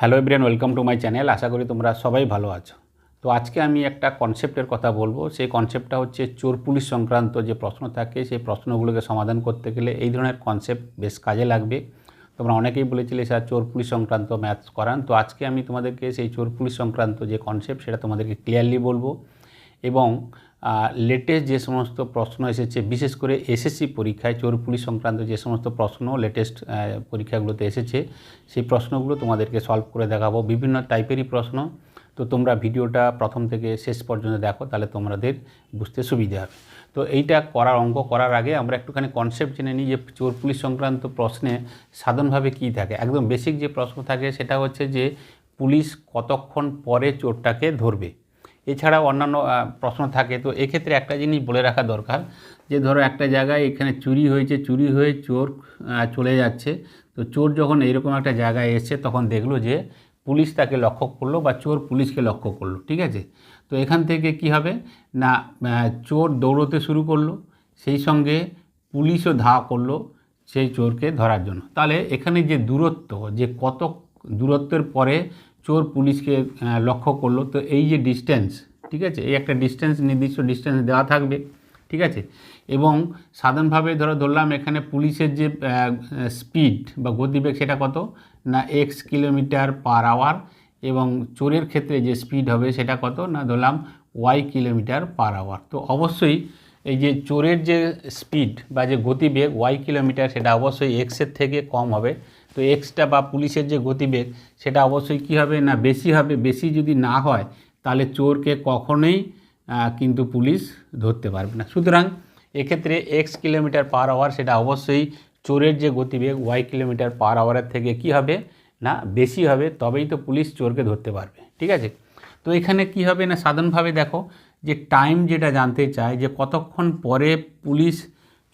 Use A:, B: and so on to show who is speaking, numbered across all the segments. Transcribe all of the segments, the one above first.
A: Hello everyone welcome to my channel আশা করি তোমরা সবাই ভালো আছো। তো আজকে আমি একটা কনসেপ্টের কথা বলব। সেই কনসেপ্টটা হচ্ছে চোর পুলিশ সংক্রান্ত যে প্রশ্ন থাকে, সেই প্রশ্নগুলোকে সমাধান করতে গেলে এই ধরনের কনসেপ্ট বেশ কাজে লাগবে। তোমরা অনেকেই বলেছিলে স্যার চোর পুলিশ সংক্রান্ত ম্যাথস করান। তো আজকে আমি তোমাদেরকে সেই চোর পুলিশ সংক্রান্ত যে কনসেপ্ট সেটা তোমাদেরকে ক্লিয়ারলি বলব। এবং লেটেস্ট যে সমস্ত প্রশ্ন এসেছে, বিশেষ করে এসএসসি পরীক্ষায়, চোর পুলিশ সংক্রান্ত যে সমস্ত প্রশ্ন লেটেস্ট পরীক্ষাগুলোতে এসেছে, সেই প্রশ্নগুলো তোমাদেরকে সলভ করে দেখাবো। বিভিন্ন টাইপেরই প্রশ্ন। তো তোমরা ভিডিওটা প্রথম থেকে শেষ পর্যন্ত দেখো, তাহলে তোমাদের বুঝতে সুবিধা হবে। তো এইটা করার অঙ্ক করার আগে আমরা একটুখানি কনসেপ্ট জেনে নিই যে চোর পুলিশ সংক্রান্ত প্রশ্নে সাধারণভাবে কী থাকে। একদম বেসিক যে প্রশ্ন থাকে, সেটা হচ্ছে যে পুলিশ কতক্ষণ পরে চোরটাকে ধরবে? এছাড়াও অন্যান্য প্রশ্ন থাকে। তো এক্ষেত্রে একটা জিনিস বলে রাখা দরকার যে, ধরো একটা জায়গায় এখানে চুরি হয়েছে, চুরি হয়ে চোর চলে যাচ্ছে। তো চোর যখন এইরকম একটা জায়গায় এসছে, তখন দেখল যে, পুলিশ তাকে লক্ষ্য করল বা চোর পুলিশকে লক্ষ্য করল, ঠিক আছে? তো এখান থেকে কি হবে? না চোর দৌড়তে শুরু করল, সেই সঙ্গে পুলিশও ধাওয়া করল সেই চোরকে ধরার জন্য। তাহলে এখানে যে দূরত্ব, যে কত দূরত্বের পরে চোর পুলিশকে লক্ষ্য করল। তো এই যে ডিস্টেন্স ঠিক আছে? এই একটা ডিস্টেন্স নির্দিষ্ট ডিস্টেন্স দেওয়া থাকবে, ঠিক আছে? এবং সাধারণভাবে ধরো ধরলাম এখানে পুলিশের যে স্পিড বা গতিবেগ সেটা কত? না এক্স কিলোমিটার পার আওয়ার এবং চোরের ক্ষেত্রে যে স্পিড হবে সেটা কত? না ধরলাম ওয়াই কিলোমিটার পার আওয়ার তো অবশ্যই এই যে চোরের যে স্পিড বা যে গতিবেগ ওয়াই কিলোমিটার সেটা অবশ্যই এক্সের থেকে কম হবে। তো এক্সটা বা পুলিশের যে গতিবেগ, সেটা অবশ্যই কী হবে না বেশি হবে, বেশি যদি না হয়, তাহলে চোরকে কখনোই কিন্তু পুলিশ ধরতে পারবে না। সুতরাং এক্ষেত্রে এক্স কিলোমিটার পার আওয়ার সেটা অবশ্যই চোরের যে গতিবেগ ওয়াই কিলোমিটার পার আওয়ারের থেকে কি হবে না, বেশি হবে, তবেই তো পুলিশ চোরকে ধরতে পারবে। ঠিক আছে? তো এখানে কি হবে না, সাধারণভাবে দেখো যে টাইম যেটা জানতে চায় যে কতক্ষণ পরে পুলিশ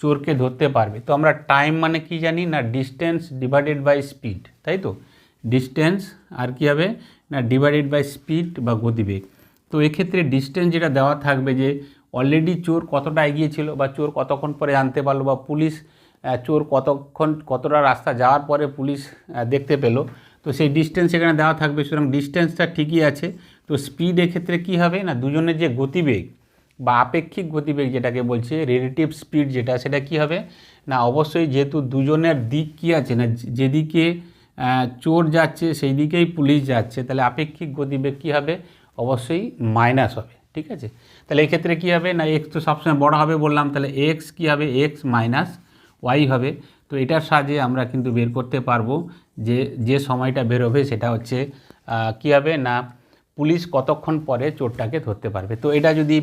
A: চোরকে ধরতে পারবে। তো আমরা টাইম মানে কি জানি না ডিস্টেন্স ডিভাইডেড বাই স্পিড তাই তো? ডিস্টেন্স আর কি হবে না ডিভাইডেড বাই স্পিড বা গতিবেগ। তো এক্ষেত্রে ডিস্টেন্স যেটা দেওয়া থাকবে যে অলরেডি চোর কতটা এগিয়ে ছিল বা চোর কতক্ষণ পরে জানতে পারল বা পুলিশ চোর কতক্ষণ, কতটা রাস্তা যাওয়ার পরে পুলিশ দেখতে পেল। তো সেই ডিস্টেন্স এখানে দেওয়া থাকবে। সুতরাং ডিস্টেন্সটা ঠিকই আছে। তো স্পিড এক্ষেত্রে কী হবে না, দুজনের যে গতিবেগ বা আপেক্ষিক গতিবেগ যেটাকে বলছে রিলেটিভ স্পিড যেটা, সেটা কি হবে? না, অবশ্যই যেহেতু দুজনের দিক কি আছে, না যেদিকে চোর যাচ্ছে সেই দিকেই পুলিশ যাচ্ছে, তাহলে আপেক্ষিক গতিবেগ কী হবে? অবশ্যই মাইনাস হবে, ঠিক আছে? তাহলে এক্ষেত্রে কী হবে? না এক্স তো সবসময় বড় হবে বললাম, তাহলে এক্স কী হবে? এক্স মাইনাস ওয়াই হবে। তো এটার সাহায্যে আমরা কিন্তু বের করতে পারব যে যে সময়টা বেরোবে সেটা হচ্ছে কী হবে? না, পুলিশ কতক্ষণ পরে চোরটাকে ধরতে পারবে? তো এটা যদি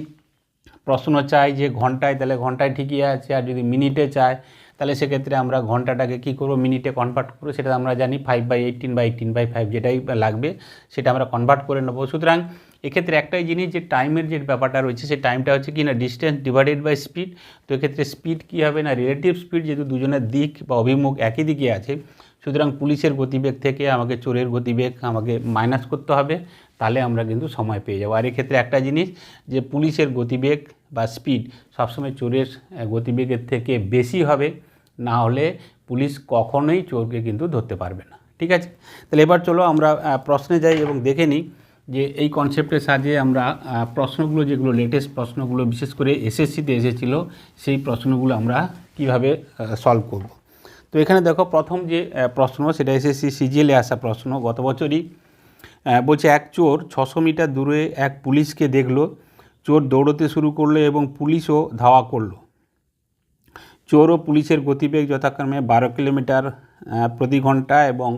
A: প্রশ্ন চাই যে ঘন্টায়, তাহলে ঘন্টায় ঠিকই আছে, আর যদি মিনিটে চায়, তাহলে সেক্ষেত্রে আমরা ঘন্টাটাকে কী করব? মিনিটে কনভার্ট করব, সেটা আমরা জানি five by eighteen by eighteen by five যেটাই লাগবে, সেটা আমরা কনভার্ট করে নেব। সুতরাং এক্ষেত্রে একটাই জিনিস যে টাইমের যে ব্যাপারটা রয়েছে, সেই টাইমটা হচ্ছে কি না ডিস্টেন্স ডিভাইডেড বাই স্পিড তো এক্ষেত্রে স্পিড কী হবে না রিলেটিভ স্পিড যেহেতু দুজনের দিক বা অভিমুখ একই দিকে আছে সুতরাং পুলিশের গতিবেগ থেকে আমাকে চোরের গতিবেগ আমাকে মাইনাস করতে হবে, তাহলে আমরা কিন্তু সময় পেয়ে যাব। আর এক্ষেত্রে একটা জিনিস যে পুলিশের গতিবেগ বা স্পিড সবসময় চোরের গতিবেগের থেকে বেশি হবে, না হলে পুলিশ কখনোই চোরকে কিন্তু ধরতে পারবে না। ঠিক আছে? তাহলে এবার চলো আমরা প্রশ্নে যাই এবং দেখে নিই যে এই কনসেপ্টের সাহায্যে আমরা প্রশ্নগুলো যেগুলো লেটেস্ট প্রশ্নগুলো বিশেষ করে এসএসসিতে এসেছিল, সেই প্রশ্নগুলো আমরা কীভাবে সলভ করব। তো এখানে দেখো প্রথম যে প্রশ্ন, সেটা এসএসসি সিজিএলে আসা প্রশ্ন গত বছরই। বলছে, এক চোর ছশো মিটার দূরে এক পুলিশকে দেখল। চোর দৌড়তে শুরু করল এবং পুলিশও ধাওয়া করল। চোর ও পুলিশের গতিবেগ যথাক্রমে বারো কিলোমিটার প্রতি ঘণ্টা এবং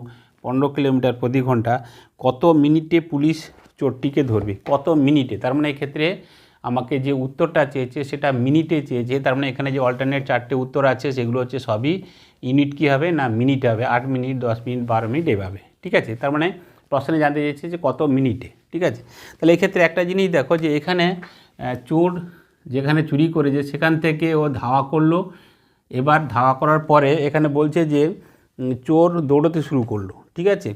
A: পনেরো কিলোমিটার প্রতি ঘণ্টা। কত মিনিটে পুলিশ চোরটিকে ধরবে? কত মিনিটে? তার মানে এক্ষেত্রে আমাকে যে উত্তরটা চেয়েছে সেটা মিনিটে চেয়েছে, তার মানে এখানে যে অল্টারনেট চারটে উত্তর আছে সেগুলো হচ্ছে সবই ইউনিট কী হবে না মিনিট হবে, আট মিনিট দশ মিনিট বারো মিনিট এভাবে, ঠিক আছে? তার মানে প্রশ্নে জানতে চেয়েছে যে কত মিনিটে, ঠিক আছে? তাহলে এক্ষেত্রে একটা জিনিস দেখো যে এখানে চোর যেখানে চুরি করেছে সেখান থেকে ও ধাওয়া করল, এবার ধাওয়া করার পরে এখানে বলছে যে চোর দৌড়তে শুরু করল, ঠিক আছে?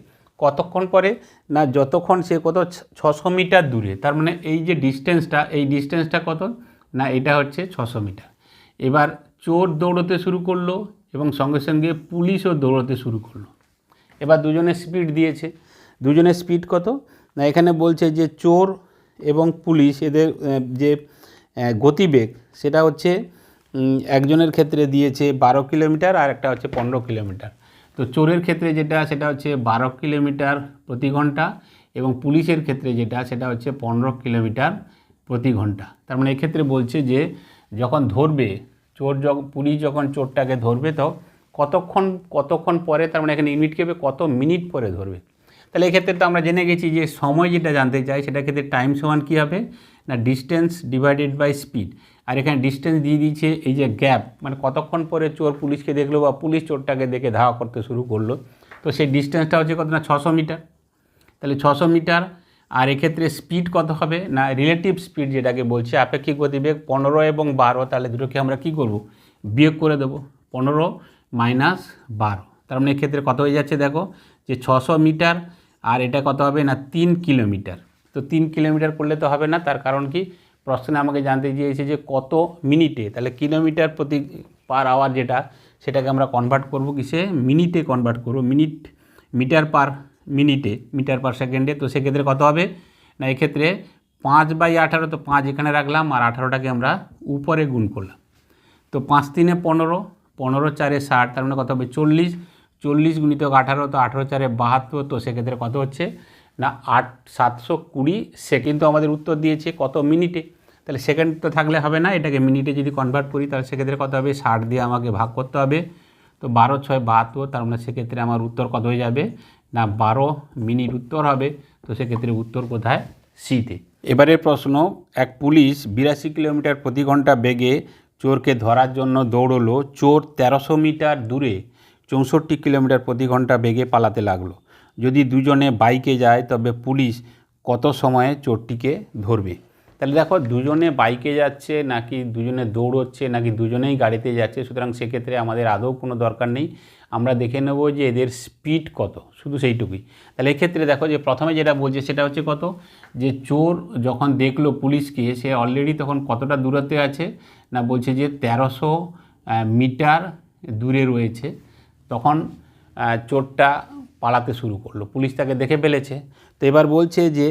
A: কতক্ষণ পরে না যতক্ষণ সে কত ছশো মিটার দূরে, তার মানে এই যে ডিস্টেন্সটা এই ডিস্টেন্সটা কত? না, এটা হচ্ছে ছশো মিটার। এবার চোর দৌড়তে শুরু করল এবং সঙ্গে সঙ্গে পুলিশও দৌড়তে শুরু করল। এবার দুজনে স্পিড দিয়েছে। দুজনের স্পিড কত? না, এখানে বলছে যে চোর এবং পুলিশ, এদের যে গতিবেগ, সেটা হচ্ছে একজনের ক্ষেত্রে দিয়েছে বারো কিলোমিটার আর একটা হচ্ছে পনেরো কিলোমিটার। তো চোরের ক্ষেত্রে যেটা, সেটা হচ্ছে বারো কিলোমিটার প্রতি ঘণ্টা এবং পুলিশের ক্ষেত্রে যেটা, সেটা হচ্ছে পনেরো কিলোমিটার প্রতি ঘণ্টা। তার মানে এক্ষেত্রে বলছে যে, যখন ধরবে, চোর যখন পুলিশ যখন চোরটাকে ধরবে, তো কতক্ষণ কতক্ষণ পরে, তার মানে এখানে ইউনিট কেবে কত মিনিট পরে ধরবে। তাহলে এক্ষেত্রে তো আমরা জেনে গেছি যে, সময় যেটা জানতে চাই সেটা ক্ষেত্রে টাইম সমান কী হবে? না, ডিস্টেন্স ডিভাইডেড বাই স্পিড। আর এখানে ডিস্টেন্স দিয়ে দিয়েছে এই যে গ্যাপ মানে কতক্ষণ পরে চোর পুলিশকে দেখল বা পুলিশ চোরটাকে দেখে ধাওয়া করতে শুরু করল। তো সেই ডিস্টেন্সটা হচ্ছে কত না ছশো মিটার। তাহলে ছশো মিটার, আর এক্ষেত্রে স্পিড কত হবে? না রিলেটিভ স্পিড যেটাকে বলছে, আপেক্ষিক গতিবেগ পনেরো এবং বারো, তাহলে দুটোকে আমরা কি করব? বিয়োগ করে দেবো, পনেরো মাইনাস বারো। তার মানে এক্ষেত্রে কত হয়ে যাচ্ছে দেখো? যে ছশো মিটার, আর এটা কত হবে? না, তিন কিলোমিটার। তো তিন কিলোমিটার করলে তো হবে না, তার কারণ কি? প্রশ্নে আমাকে জানতে চেয়েছে যে কত মিনিটে, তাহলে কিলোমিটার প্রতি পার আওয়ার যেটা, সেটাকে আমরা কনভার্ট করব কিসে? মিনিটে কনভার্ট করব। মিনিট, মিটার পার মিনিটে, মিটার পার সেকেন্ডে, তো সেক্ষেত্রে কত হবে? না, এক্ষেত্রে পাঁচ বাই আঠারো, তো পাঁচ এখানে রাখলাম, আর আঠারোটাকে আমরা উপরে গুণ করলাম। তো পাঁচ তিনে পনেরো পনেরো চারে ষাট, তার মানে কত হবে? চল্লিশ। চল্লিশ গুণিতক আঠারো, তো আঠারো চারে বাহাত্তর, তো সেক্ষেত্রে কত হচ্ছে? না, আট, সাতশো কুড়ি সে কিন্তু আমাদের উত্তর দিয়েছে, কত মিনিটে? তাহলে সেকেন্ড তো থাকলে হবে না, এটাকে মিনিটে যদি কনভার্ট করি, তাহলে সেক্ষেত্রে কত হবে? ষাট দিয়ে আমাকে ভাগ করতে হবে। তো বারো, ছয়, বাহাত্তর, তার মানে সেক্ষেত্রে আমার উত্তর কত হয়ে যাবে? না, বারো মিনিট উত্তর হবে। তো সেক্ষেত্রে উত্তর কোথায়? সিতে এবারের প্রশ্ন, এক পুলিশ বিরাশি কিলোমিটার প্রতি ঘণ্টা বেগে চোরকে ধরার জন্য দৌড়লো। চোর তেরোশো মিটার দূরে চৌষট্টি কিলোমিটার প্রতি ঘণ্টা বেগে পালাতে লাগল। যদি দুজনে বাইকে যায়, তবে পুলিশ কত সময়ে চোরটিকে ধরবে? তাহলে দেখো দুজনে বাইকে যাচ্ছে, নাকি দুজনে দৌড়চ্ছে, নাকি দুজনেই গাড়িতে যাচ্ছে, সুতরাং সেক্ষেত্রে আমাদের আদৌ কোনো দরকার নেই। আমরা দেখে নেব যে এদের স্পিড কত, শুধু সেইটুকুই। তাহলে এক্ষেত্রে দেখো যে প্রথমে যেটা বলছে সেটা হচ্ছে কত? যে চোর যখন দেখল পুলিশকে, সে অলরেডি তখন কতটা দূরত্বে আছে? না বলছে যে তেরোশো মিটার দূরে রয়েছে। তখন চোরটা পালাতে শুরু করল, পুলিশ তাকে দেখে ফেলেছে। তো এবার বলছে যে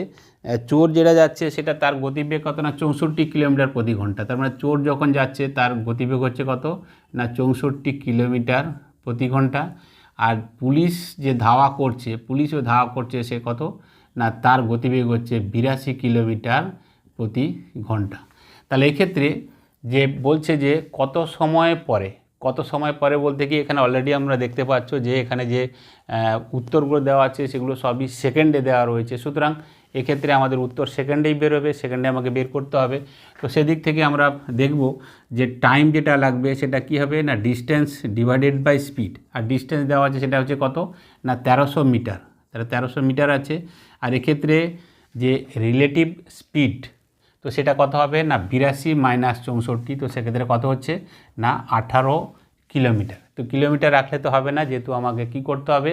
A: চোর যেটা যাচ্ছে সেটা তার গতিবেগ কত না চৌষট্টি কিলোমিটার প্রতি ঘণ্টা। তার মানে চোর যখন যাচ্ছে তার গতিবেগ হচ্ছে কত না চৌষট্টি কিলোমিটার প্রতি ঘণ্টা। আর পুলিশ যে ধাওয়া করছে, পুলিশও ধাওয়া করছে সে কত না তার গতিবেগ হচ্ছে বিরাশি কিলোমিটার প্রতি ঘণ্টা। তাহলে এক্ষেত্রে যে বলছে যে কত সময় পরে, কত সময় পরে বলতে কি এখানে অলরেডি আমরা দেখতে পাচ্ছ যে এখানে যে উত্তরগুলো দেওয়া আছে সেগুলো সবই সেকেন্ডে দেওয়া রয়েছে। সুতরাং এক্ষেত্রে আমাদের উত্তর সেকেন্ডেই বেরোবে, সেকেন্ডে আমাকে বের করতে হবে। তো সেদিক থেকে আমরা দেখব যে টাইম যেটা লাগবে সেটা কি হবে না ডিস্টেন্স ডিভাইডেড বাই স্পিড আর ডিস্টেন্স দেওয়া আছে সেটা হচ্ছে কত? না তেরোশো মিটার। তাহলে তেরোশো মিটার আছে। আর এক্ষেত্রে যে রিলেটিভ স্পিড তো সেটা কত হবে? না বিরাশি মাইনাস চৌষট্টি, তো সেক্ষেত্রে কত হচ্ছে? না আঠারো কিলোমিটার তো কিলোমিটার রাখলে তো হবে না, যেহেতু আমাকে কি করতে হবে?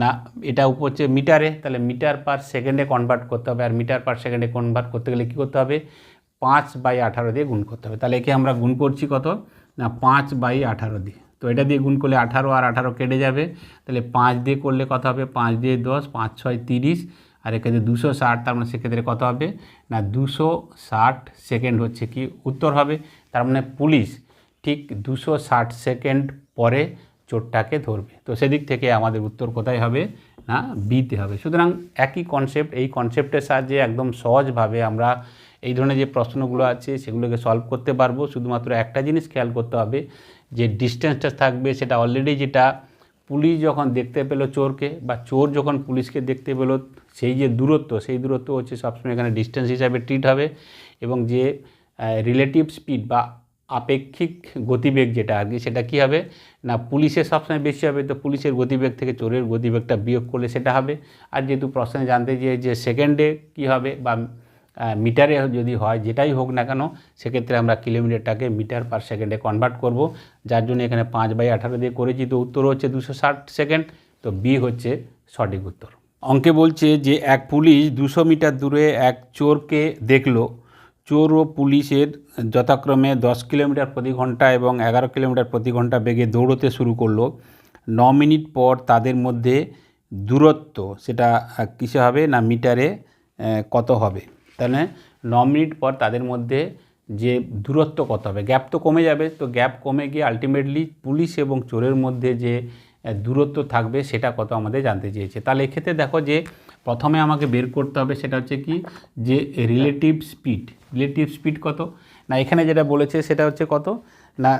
A: না, এটা হচ্ছে মিটারে, তাহলে মিটার পার সেকেন্ডে কনভার্ট করতে হবে, আর মিটার পার সেকেন্ডে কনভার্ট করতে গেলে কী করতে হবে? পাঁচ বাই আঠারো দিয়ে গুণ করতে হবে। তাহলে একে আমরা গুণ করছি কত? না, পাঁচ বাই আঠারো দিয়ে। তো এটা দিয়ে গুণ করলে আঠারো আর আঠারো কেটে যাবে। তাহলে পাঁচ দিয়ে করলে কত হবে? পাঁচ দিয়ে দশ, পাঁচ ছয় তিরিশ, আর এক্ষেত্রে দুশো ষাট, তার মানে সেক্ষেত্রে কত হবে? না, দুশো ষাট সেকেন্ড হচ্ছে কি উত্তর হবে। তার মানে পুলিশ ঠিক দুশো ষাট সেকেন্ড পরে চোরটাকে ধরবে। তো সেদিক থেকে আমাদের উত্তর কোথায় হবে? না, বিতে হবে। সুতরাং একই কনসেপ্ট এই কনসেপ্টের সাহায্যে একদম সহজভাবে আমরা এই ধরনের যে প্রশ্নগুলো আছে, সেগুলোকে সলভ করতে পারব। শুধুমাত্র একটা জিনিস খেয়াল করতে হবে, যে ডিস্টেন্সটা থাকবে, সেটা অলরেডি যেটা পুলিশ যখন দেখতে পেল চোরকে, বা চোর যখন পুলিশকে দেখতে পেল, সেই যে দূরত্ব, সেই দূরত্ব হচ্ছে সবসময় এখানে ডিস্টেন্স হিসাবে ট্রিট হবে এবং যে রিলেটিভ স্পিড বা আপেক্ষিক গতিবেগ যেটা আর কি, সেটা কী হবে? না, পুলিশের সবসময় বেশি হবে, তো পুলিশের গতিবেগ থেকে চোরের গতিবেগটা বিয়োগ করলে সেটা হবে। আর যেহেতু প্রশ্নে জানতে চেয়ে যে সেকেন্ডে কী হবে বা মিটারে যদি হয়, যেটাই হোক না কেন, সেক্ষেত্রে আমরা কিলোমিটারটাকে মিটার পার সেকেন্ডে কনভার্ট করব। যার জন্য এখানে পাঁচ বাই আঠারো দিয়ে করেছি, তো উত্তর হচ্ছে দুশো সেকেন্ড, তো বি হচ্ছে সঠিক উত্তর। অঙ্কে বলছে যে এক পুলিশ দুশো মিটার দূরে এক চোরকে দেখল চোর ও পুলিশের যথাক্রমে দশ কিলোমিটার প্রতি ঘণ্টা এবং এগারো কিলোমিটার প্রতি ঘণ্টা বেগে দৌড়তে শুরু করল। ন মিনিট পর তাদের মধ্যে দূরত্ব, সেটা কিসে হবে না মিটারে কত হবে? তাহলে ন মিনিট পর তাদের মধ্যে যে দূরত্ব কত হবে? গ্যাপ তো কমে যাবে। তো গ্যাপ কমে গিয়ে আলটিমেটলি পুলিশ এবং চোরের মধ্যে যে দূরত্ব থাকবে, সেটা কত আমাদের জানতে চেয়েছে। তাহলে এক্ষেত্রে দেখো যে প্রথমে আমাকে বের করতে হবে সেটা হচ্ছে কি? যে রিলেটিভ স্পিড রিলেটিভ স্পিড কত? না, এখানে যেটা বলেছে সেটা হচ্ছে কত? না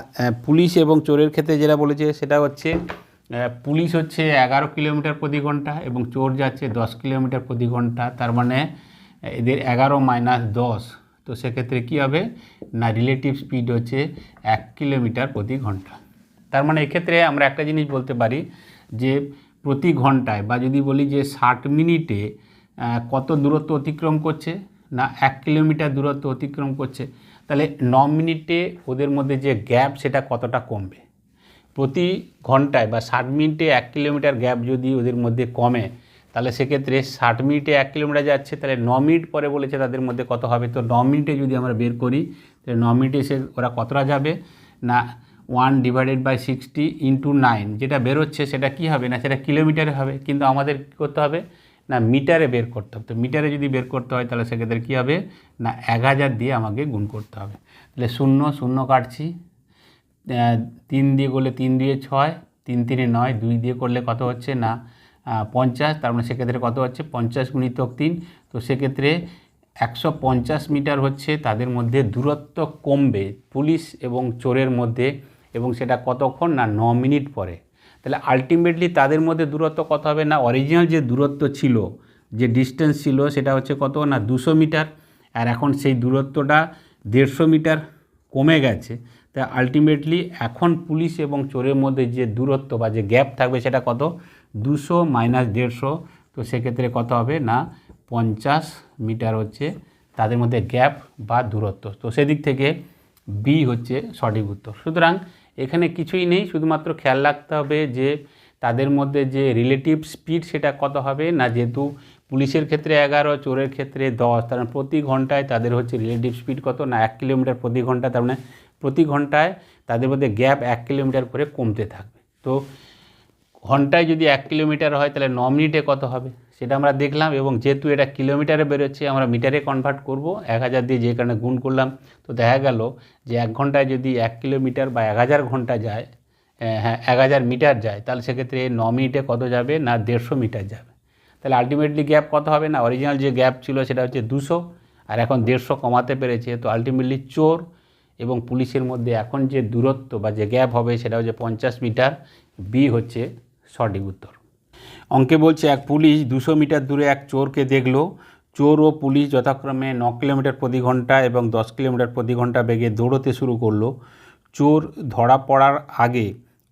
A: পুলিশ এবং চোরের ক্ষেত্রে যেটা বলেছে সেটা হচ্ছে পুলিশ হচ্ছে এগারো কিলোমিটার প্রতি ঘণ্টা এবং চোর যাচ্ছে দশ কিলোমিটার প্রতি ঘণ্টা। তার মানে এদের এগারো মাইনাস দশ। তো সেক্ষেত্রে কী হবে? না রিলেটিভ স্পিড হচ্ছে এক কিলোমিটার প্রতি ঘণ্টা। তার মানে এক্ষেত্রে আমরা একটা জিনিস বলতে পারি যে প্রতি ঘন্টায় বা যদি বলি যে ষাট মিনিটে কত দূরত্ব অতিক্রম করছে না এক কিলোমিটার দূরত্ব অতিক্রম করছে, তাহলে ন মিনিটে ওদের মধ্যে যে গ্যাপ সেটা কতটা কমবে? প্রতি ঘন্টায় বা ষাট মিনিটে এক কিলোমিটার গ্যাপ যদি ওদের মধ্যে কমে, তাহলে সেক্ষেত্রে ষাট মিনিটে এক কিলোমিটার যাচ্ছে, তাহলে ন মিনিট পরে বলেছে তাদের মধ্যে কত হবে? তো ন মিনিটে যদি আমরা বের করি, তাহলে ন মিনিটে সে ওরা কতটা যাবে? না one divided by sixty into nine, যেটা বেরোচ্ছে সেটা কি হবে না? সেটা কিলোমিটারে হবে। কিন্তু আমাদের কী করতে হবে? না, মিটারে বের করতে হবে। তো মিটারে যদি বের করতে হয়, তাহলে সেক্ষেত্রে কী হবে? না, এক হাজার দিয়ে আমাকে গুণ করতে হবে। তাহলে শূন্য শূন্য কাটছি। তিন দিয়ে করলে তিন দিয়ে ছয়, তিন তিনে নয়, দুই দিয়ে করলে কত হচ্ছে? না পঞ্চাশ। তার মানে সেক্ষেত্রে কত হচ্ছে? পঞ্চাশ গুণিতক তিন। তো সেক্ষেত্রে একশো পঞ্চাশ মিটার হচ্ছে। তাদের মধ্যে দূরত্ব কমবে। পুলিশ এবং চোরের মধ্যে এবং সেটা কতক্ষণ না ন মিনিট পরে। তাহলে আলটিমেটলি তাদের মধ্যে দূরত্ব কত হবে না? অরিজিনাল যে দূরত্ব ছিল, যে ডিস্টেন্স ছিল, সেটা হচ্ছে কত? না দুশো মিটার। আর এখন সেই দূরত্বটা দেড়শো মিটার কমে গেছে। তা আলটিমেটলি এখন পুলিশ এবং চোরের মধ্যে যে দূরত্ব বা যে গ্যাপ থাকবে সেটা কত? দুশো মাইনাস দেড়শো। তো সেক্ষেত্রে কত হবে? না, পঞ্চাশ মিটার হচ্ছে তাদের মধ্যে গ্যাপ বা দূরত্ব। তো সেদিক থেকে বি হচ্ছে সঠিক উত্তর। সুতরাং এখানে কিছুই নেই, শুধুমাত্র খেয়াল রাখতে হবে যে তাদের মধ্যে যে রিলেটিভ স্পিড সেটা কত হবে, না যেহেতু পুলিশের ক্ষেত্রে এগারো, চোরের ক্ষেত্রে দশ, তার মানে প্রতি ঘন্টায় তাদের হচ্ছে রিলেটিভ স্পিড কত, না এক কিলোমিটার প্রতি ঘণ্টা, তার মানে প্রতি ঘন্টায় তাদের মধ্যে গ্যাপ এক কিলোমিটার করে কমতে থাকবে। তো ঘন্টায় যদি এক কিলোমিটার হয়, তাহলে ন মিনিটে কত হবে? সেটা আমরা দেখলাম এবং যেহেতু এটা কিলোমিটারে বেরোচ্ছে, আমরা মিটারে কনভার্ট করব। এক হাজার দিয়ে যে কারণে গুণ করলাম, তো দেখা গেল যে এক ঘন্টায় যদি এক কিলোমিটার বা এক হাজার ঘণ্টা যায় হ্যাঁ এক হাজার মিটার যায়, তাহলে সেক্ষেত্রে ন মিনিটে কত যাবে না দেড়শো মিটার যাবে। তাহলে আলটিমেটলি গ্যাপ কত হবে না? অরিজিনাল যে গ্যাপ ছিল সেটা হচ্ছে দুশো, আর এখন দেড়শো কমাতে পেরেছে, তো আলটিমেটলি চোর এবং পুলিশের মধ্যে এখন যে দূরত্ব বা যে গ্যাপ হবে সেটা হচ্ছে পঞ্চাশ মিটার বি হচ্ছে সঠিক উত্তর। অঙ্কে বলছে এক পুলিশ দুশো মিটার দূরে এক চোরকে দেখল। চোর ও পুলিশ যথাক্রমে ন কিলোমিটার প্রতি ঘণ্টা এবং দশ কিলোমিটার প্রতি ঘণ্টা বেগে দৌড়তে শুরু করল। চোর ধরা পড়ার আগে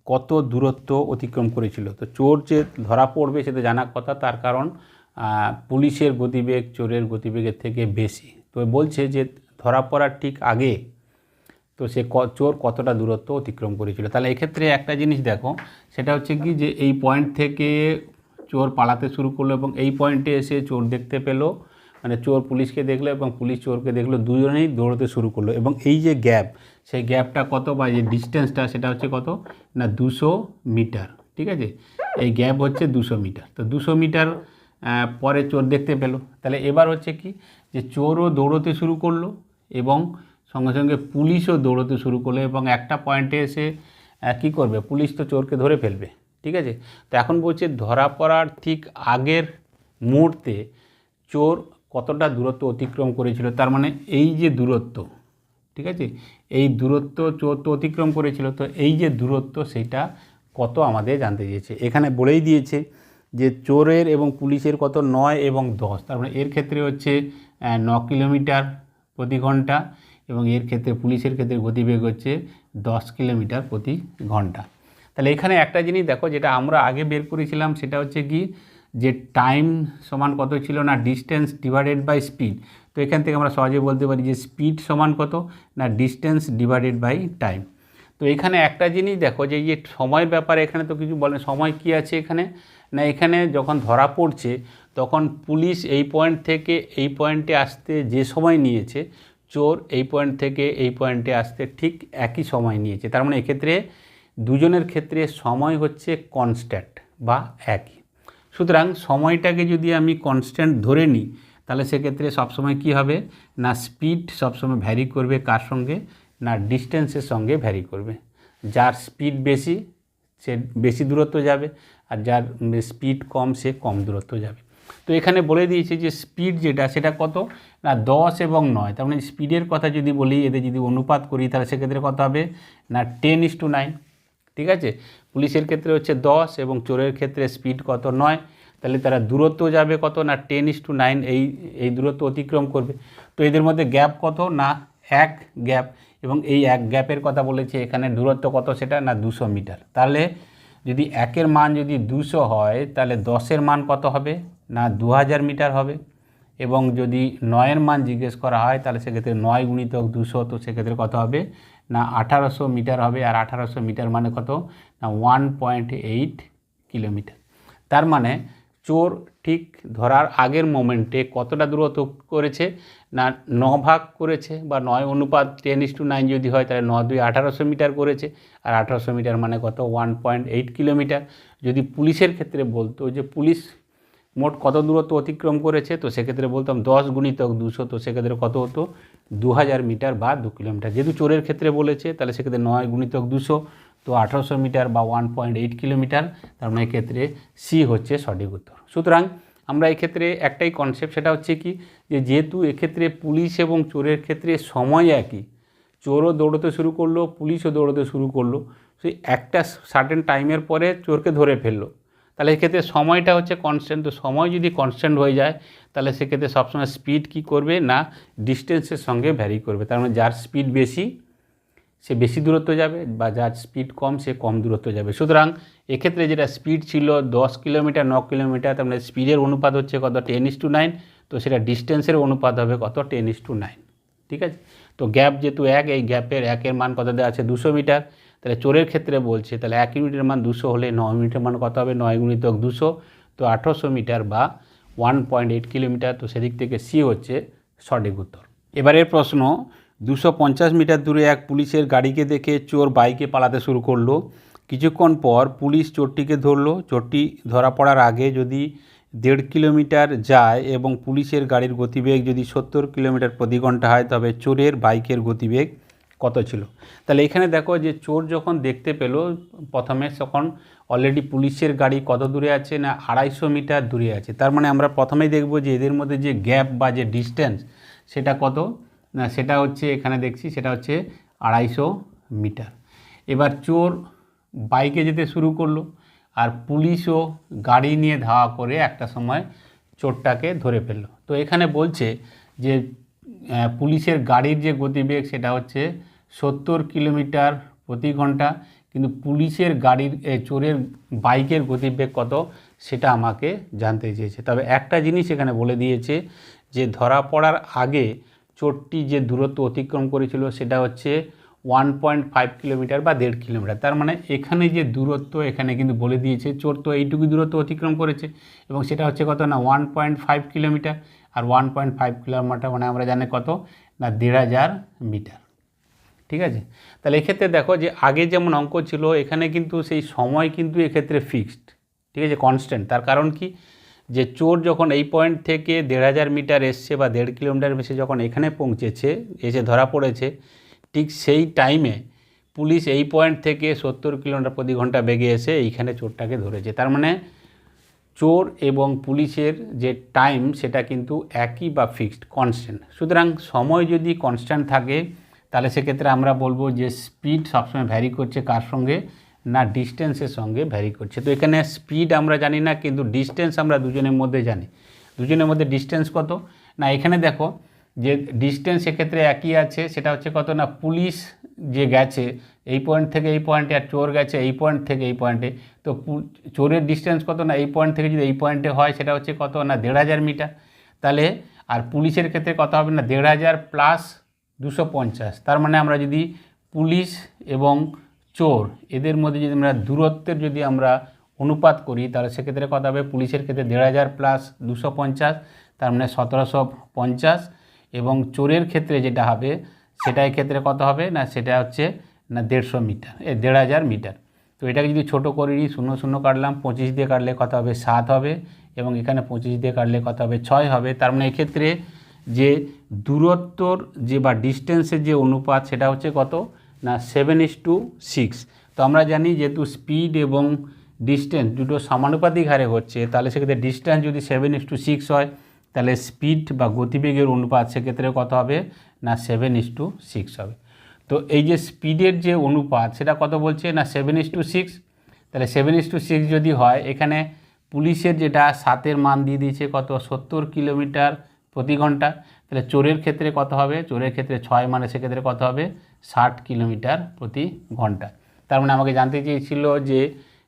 A: কত দূরত্ব অতিক্রম করেছিল? তো চোর যে ধরা পড়বে সেটা জানার কথা, তার কারণ পুলিশের গতিবেগ চোরের গতিবেগের থেকে বেশি। তো বলছে যে ধরা পড়ার ঠিক আগে তো সে চোর কতটা দূরত্ব অতিক্রম করেছিল? তাহলে এক্ষেত্রে একটা জিনিস দেখো, সেটা হচ্ছে কি যে এই পয়েন্ট থেকে চোর পালাতে শুরু করল এবং এই পয়েন্টে এসে চোর দেখতে পেল। মানে চোর পুলিশকে দেখল এবং পুলিশ চোরকে দেখল, দুজনেই দৌড়তে শুরু করল। এবং এই যে গ্যাপ, সেই গ্যাপটা কত বা যে ডিস্টেন্সটা, সেটা হচ্ছে কত? না, দুশো মিটার, ঠিক আছে? এই গ্যাপ হচ্ছে দুশো মিটার। তো দুশো মিটার পরে চোর দেখতে পেল। তাহলে এবার হচ্ছে কি? যে চোরও দৌড়তে শুরু করল এবং সঙ্গে সঙ্গে পুলিশও দৌড়তে শুরু করল এবং একটা পয়েন্টে এসে কী করবে? পুলিশ তো চোরকে ধরে ফেলবে। ঠিক আছে? তো এখন বলছে ধরা পড়ার ঠিক আগের মুহূর্তে চোর কতটা দূরত্ব অতিক্রম করেছিল? তার মানে এই যে দূরত্ব, ঠিক আছে? এই দূরত্ব চোর তো অতিক্রম করেছিল, তো এই যে দূরত্ব সেটা কত আমাদের জানতে চেয়েছে। এখানে বলেই দিয়েছে যে চোরের এবং পুলিশের কত? নয় এবং দশ। তার মানে এর ক্ষেত্রে হচ্ছে ন কিলোমিটার প্রতি ঘণ্টা এবং এর ক্ষেত্রে, পুলিশের ক্ষেত্রে গতিবেগ হচ্ছে দশ কিলোমিটার প্রতি ঘণ্টা। তাহলে এখানে একটা জিনিস দেখো, যেটা আমরা আগে বের করেছিলাম, সেটা হচ্ছে কি, যে টাইম সমান কত ছিল না ডিস্টেন্স ডিভাইডেড বাই স্পিড তো এখান থেকে আমরা সহজে বলতে পারি যে স্পিড সমান কত না ডিস্টেন্স ডিভাইডেড বাই টাইম তো এখানে একটা জিনিস দেখো, যে যে সময়ের ব্যাপারে, এখানে তো কিছু বলে, সময় কি আছে এখানে? না, এখানে যখন ধরা পড়ছে, তখন পুলিশ এই পয়েন্ট থেকে এই পয়েন্টে আসতে যে সময় নিয়েছে, চোর এই পয়েন্ট থেকে এই পয়েন্টে আসতে ঠিক একই সময় নিয়েছে। তার মানে এক্ষেত্রে দুজনের ক্ষেত্রে সময় হচ্ছে কনস্ট্যান্ট বা একই। সুতরাং সময়টাকে যদি আমি কনস্ট্যান্ট ধরে নিই, তাহলে সেক্ষেত্রে সবসময় কি হবে? না স্পিড সবসময় ভ্যারি করবে কার সঙ্গে? না ডিস্টেন্সের সঙ্গে ভ্যারি করবে। যার স্পিড বেশি, সে বেশি দূরত্ব যাবে, আর যার স্পিড কম, সে কম দূরত্ব যাবে। তো এখানে বলে দিয়েছে যে স্পিড যেটা, সেটা কত? না দশ এবং নয়। তার মানে স্পিডের কথা যদি বলি এদের যদি অনুপাত করি, তাহলে সেক্ষেত্রে কত হবে? না টেন ইস টু নাইন ঠিক আছে? পুলিশের ক্ষেত্রে হচ্ছে দশ এবং চোরের ক্ষেত্রে স্পিড কত? নয়। তাহলে তারা দূরত্ব যাবে কত না? টেন ইস টু নাইন এই এই দূরত্ব অতিক্রম করবে। তো এদের মধ্যে গ্যাপ কত? না, এক গ্যাপ এবং এই এক গ্যাপের কথা বলেছে, এখানে দূরত্ব কত সেটা? না, দুশো মিটার। তাহলে যদি একের মান যদি দুশো হয়, তাহলে দশের মান কত হবে? না দু হাজার মিটার হবে। এবং যদি নয়ের মান জিজ্ঞেস করা হয়, তাহলে সেক্ষেত্রে নয় গুণিতক দুশো, তো সেক্ষেত্রে কত হবে? না আঠারোশো মিটার হবে আর আঠারোশো মিটার মানে কত? না ওয়ান পয়েন্ট এইট কিলোমিটার। তার মানে চোর ঠিক ধরার আগের মোমেন্টে কতটা দূরত্ব করেছে? না ন ভাগ করেছে বা নয় অনুপাত টেন ইস টু নাইন যদি হয় তাহলে ন দুই আঠারোশো মিটার করেছে আর আঠারোশো মিটার মানে কত? One point eight kilometre. যদি পুলিশের ক্ষেত্রে বলতো যে পুলিশ মোট কত দূরত্ব অতিক্রম করেছে? তো সেক্ষেত্রে বলতাম দশ গুণিতক দুশো, তো সেক্ষেত্রে কত হতো? দু হাজার মিটার বা দু কিলোমিটার। যেহেতু চোরের ক্ষেত্রে বলেছে, তাহলে সেক্ষেত্রে নয় গুণিতক দুশো, তো আঠারোশো মিটার বা ওয়ান পয়েন্ট এইট কিলোমিটার, তার মানে এক্ষেত্রে সি হচ্ছে সঠিক উত্তর। সুতরাং আমরা এক্ষেত্রে একটাই কনসেপ্ট সেটা হচ্ছে কি? যে যেহেতু এক্ষেত্রে পুলিশ এবং চোরের ক্ষেত্রে সময় একই, চোরও দৌড়তে শুরু করল, পুলিশও দৌড়তে শুরু করল, সেই একটা সার্টেন টাইমের পরে চোরকে ধরে ফেলল। তাহলে এক্ষেত্রে সময়টা হচ্ছে কনস্ট্যান্ট তো সময় যদি কনস্ট্যান্ট হয়ে যায়, তাহলে সেক্ষেত্রে সবসময় স্পিড কী করবে না ডিস্টেন্সের সঙ্গে ভ্যারি করবে। তার মানে যার স্পিড বেশি, সে বেশি দূরত্ব যাবে বা যার স্পিড কম, সে কম দূরত্ব যাবে। সুতরাং এক্ষেত্রে যেটা স্পিড ছিল দশ কিলোমিটার, ন কিলোমিটার, তার মানে স্পিডের অনুপাত হচ্ছে কত? টেন ইস টু নাইন তো সেটা ডিস্টেন্সের অনুপাত হবে কত? টেন ইস টু নাইন ঠিক আছে? তো গ্যাপ যেহেতু এক, এই গ্যাপের একের মান কত দেওয়া আছে? দুশো মিটার। তাহলে চোরের ক্ষেত্রে বলছে, তাহলে এক ইউনিটের মান দুশো হলে নয় মিনিটের মান কত হবে? নয় গুণিতক দুশো। তো আঠারোশো মিটার বা ওয়ান পয়েন্ট এইট কিলোমিটার তো সেদিক থেকে সি হচ্ছে সঠিক উত্তর। এবারের প্রশ্ন, দুশো পঞ্চাশ মিটার দূরে এক পুলিশের গাড়িকে দেখে চোর বাইকে পালাতে শুরু করল। কিছুক্ষণ পর পুলিশ চোরটিকে ধরলো। চোরটি ধরা পড়ার আগে যদি দেড় কিলোমিটার যায় এবং পুলিশের গাড়ির গতিবেগ যদি সত্তর কিলোমিটার প্রতি ঘণ্টা হয়, তবে চোরের বাইকের গতিবেগ কত ছিল? তাহলে এখানে দেখো যে চোর যখন দেখতে পেল, প্রথমে তখন অলরেডি পুলিশের গাড়ি কত দূরে আছে না আড়াইশো মিটার দূরে আছে? তার মানে আমরা প্রথমেই দেখব যে এদের মধ্যে যে গ্যাপ বা যে ডিস্টেন্স সেটা কত? না, সেটা হচ্ছে এখানে দেখছি, সেটা হচ্ছে আড়াইশো মিটার। এবার চোর বাইকে যেতে শুরু করল আর পুলিশও গাড়ি নিয়ে ধাওয়া করে একটা সময় চোরটাকে ধরে ফেলল। তো এখানে বলছে যে পুলিশের গাড়ির যে গতিবেগ সেটা হচ্ছে সত্তর কিলোমিটার প্রতি ঘণ্টা। কিন্তু পুলিশের গাড়ির চোরের বাইকের গতিবেগ কত সেটা আমাকে জানতে চেয়েছে। তবে একটা জিনিস এখানে বলে দিয়েছে যে ধরা পড়ার আগে চোরটি যে দূরত্ব অতিক্রম করেছিল সেটা হচ্ছে ওয়ান পয়েন্ট ফাইভ কিলোমিটার বা দেড় কিলোমিটার। তার মানে এখানে যে দূরত্ব এখানে কিন্তু বলে দিয়েছে, চোর তো এইটুকু দূরত্ব অতিক্রম করেছে এবং সেটা হচ্ছে কত না, ওয়ান পয়েন্ট ফাইভ কিলোমিটার। আর ওয়ান পয়েন্ট ফাইভ কিলোমিটার মানে আমরা জানি কত? না, দেড় হাজার মিটার। ঠিক আছে? তাহলে এক্ষেত্রে দেখো যে আগে যেমন অঙ্ক ছিল, এখানে কিন্তু সেই সময় কিন্তু এক্ষেত্রে ফিক্সড ঠিক আছে? কনস্ট্যান্ট তার কারণ কি? যে চোর যখন এই পয়েন্ট থেকে দেড় হাজার মিটার এসছে বা দেড় কিলোমিটার বেশি যখন এখানে পৌঁছেছে, এসে ধরা পড়েছে, ঠিক সেই টাইমে পুলিশ এই পয়েন্ট থেকে সত্তর কিলোমিটার প্রতি ঘণ্টা বেগে এসে এইখানে চোরটাকে ধরেছে। তার মানে চোর এবং পুলিশের যে টাইম, সেটা কিন্তু একই বা ফিক্সড কনস্ট্যান্ট সুতরাং সময় যদি কনস্ট্যান্ট থাকে, তাহলে সেক্ষেত্রে আমরা বলব যে স্পিড সবসময় ভ্যারি করছে কার সঙ্গে, না ডিস্টেন্সের সঙ্গে ভ্যারি করছে। তো এখানে স্পিড আমরা জানি না, কিন্তু ডিস্টেন্স আমরা দুজনের মধ্যে জানি। দুজনের মধ্যে ডিস্টেন্স কত? না, এখানে দেখো যে ডিস্টেন্স এক্ষেত্রে একই আছে, সেটা হচ্ছে কত? না, পুলিশ যে গেছে এই পয়েন্ট থেকে এই পয়েন্টে আর চোর গেছে এই পয়েন্ট থেকে এই পয়েন্টে তো চোরের ডিস্টেন্স কত না? এই পয়েন্ট থেকে যদি এই পয়েন্টে হয়, সেটা হচ্ছে কত না? দেড় হাজার মিটার। তাহলে, আর পুলিশের ক্ষেত্রে কত হবে না, দেড় হাজার প্লাস দুশো পঞ্চাশ। তার মানে আমরা যদি পুলিশ এবং চোর, এদের মধ্যে যদি আমরা দূরত্বের যদি আমরা অনুপাত করি, তাহলে সেক্ষেত্রে কত হবে পুলিশের ক্ষেত্রে দেড় হাজার প্লাস দুশো পঞ্চাশ, তার মানে সতেরোশো পঞ্চাশ। এবং চোরের ক্ষেত্রে যেটা হবে, সেটার ক্ষেত্রে কত হবে না? সেটা হচ্ছে না দেড়শো মিটার, এ দেড় হাজার মিটার। তো এটাকে যদি ছোটো করে নিই শূন্য শূন্য কাটলাম, পঁচিশ দিয়ে কাটলে কত হবে? সাত হবে এবং এখানে পঁচিশ দিয়ে কাটলে কত হবে? ছয় হবে। তার মানে এক্ষেত্রে যে দূরত্বর যে বা ডিস্টেন্সের যে অনুপাত সেটা হচ্ছে কত? না, সেভেন ইস টু সিক্স। তো আমরা জানি যেহেতু স্পিড এবং ডিস্টেন্স দুটো সমানুপাতিক হারে হচ্ছে, তাহলে সেক্ষেত্রে ডিস্টেন্স যদি সেভেন ইস টু সিক্স হয়, তাহলে স্পিড বা গতিবেগের অনুপাত সেক্ষেত্রে কত হবে? না, সেভেন ইস টু সিক্স হবে। তো এই যে স্পিডের যে অনুপাত, সেটা কত বলছে? না সেভেন ইস টু সিক্স তাহলে সেভেন ইস টু সিক্স যদি হয়, এখানে পুলিশের যেটা সাতের মান দিয়ে দিয়েছে কত? সত্তর কিলোমিটার প্রতি ঘণ্টা। তাহলে চোরের ক্ষেত্রে কত হবে? চোরের ক্ষেত্রে ছয় মানে সেক্ষেত্রে কত হবে? ষাট কিলোমিটার প্রতি ঘণ্টা। তার মানে আমাকে জানতে চেয়েছিল যে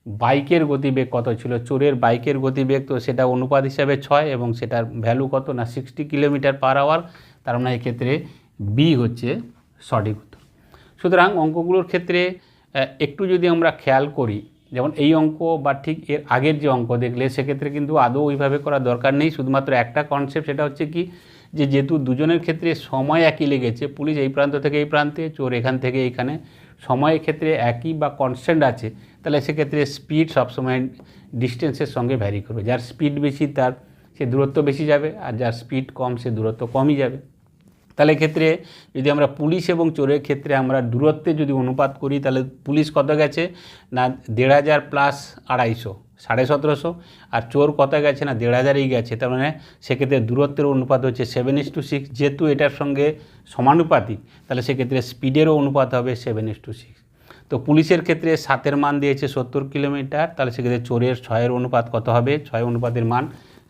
A: বাইকের গতিবেগ কত ছিল? চোরের বাইকের গতিবেগ তো সেটা অনুপাত হিসাবে ছয় এবং সেটার ভ্যালু কত? না সিক্সটি কিলোমিটার পার আওয়ার তার মানে এক্ষেত্রে বি হচ্ছে সঠিক সুতরাং অঙ্কগুলোর ক্ষেত্রে একটু যদি আমরা খেয়াল করি, যেমন এই অঙ্ক বা ঠিক এর আগের যে অঙ্ক, দেখলে সেক্ষেত্রে কিন্তু আদৌ ওইভাবে করা দরকার নেই। শুধুমাত্র একটা কনসেপ্ট সেটা হচ্ছে কি, যে যেহেতু দুজনের ক্ষেত্রে সময় একই লেগেছে, পুলিশ এই প্রান্ত থেকে এই প্রান্তে, চোর এখান থেকে এইখানে সময়ের ক্ষেত্রে একই বা কনস্ট্যান্ট আছে, তাহলে সেক্ষেত্রে স্পিড সবসময় ডিস্টেন্সের সঙ্গে ভ্যারি করবে। যার স্পিড বেশি, তার সে দূরত্ব বেশি যাবে, আর যার স্পিড কম, সে দূরত্ব কমই যাবে। তাহলে ক্ষেত্রে যদি আমরা পুলিশ এবং চোরের ক্ষেত্রে আমরা দূরত্বে যদি অনুপাত করি, তাহলে পুলিশ কত গেছে? না দেড় হাজার প্লাস আড়াইশো, সাড়ে সতেরোশো। আর চোর কত গেছে? না দেড় হাজারই গেছে। তার মানে সেক্ষেত্রে দূরত্বের অনুপাত হচ্ছে সেভেন ইস টু সিক্স যেহেতু এটার সঙ্গে সমানুপাতিক, তাহলে সেক্ষেত্রে স্পিডেরও অনুপাত হবে সেভেন ইস টু সিক্স তো পুলিশের ক্ষেত্রে সাতের মান দিয়েছে সত্তর কিলোমিটার, তাহলে সেক্ষেত্রে চোরের ছয়ের অনুপাত কত হবে? ছয় অনুপাতের মান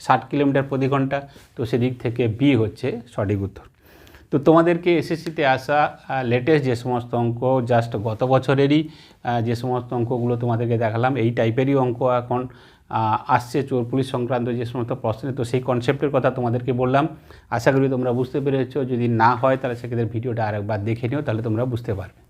A: ষাট কিলোমিটার প্রতি ঘণ্টা। তো সেদিক থেকে বি হচ্ছে সঠিক উত্তর। তো তোমাদেরকে এসএসসিতে আসা লেটেস্ট যে সমস্ত অঙ্ক জাস্ট গত বছরেরই যে সমস্ত অঙ্কগুলো তোমাদেরকে দেখালাম, এই টাইপেরই অঙ্ক এখন আসছে। চোর পুলিশ সংক্রান্ত যে সমস্ত প্রশ্ন তো সেই কনসেপ্টের কথা তোমাদেরকে বললাম। আশা করি তোমরা বুঝতে পেরেছ। যদি না হয়, তাহলে সেক্ষেত্রে ভিডিওটা আরেকবার দেখে নিও, তাহলে তোমরা বুঝতে পারবে।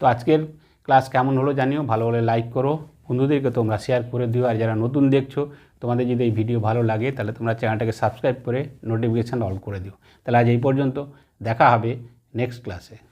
A: তো আজকের ক্লাস কেমন হলো জানিও, ভালো হলে লাইক করো। বন্ধুদেরকে তোমরা শেয়ার করে দিও, আর যারা নতুন দেখছ, তোমাদের যদি এই ভিডিও ভালো লাগে, তাহলে তোমরা চ্যানেলটাকে সাবস্ক্রাইব করে নোটিফিকেশান অল করে দিও। তাহলে আজ এই পর্যন্ত। দেখা হবে নেক্সট ক্লাসে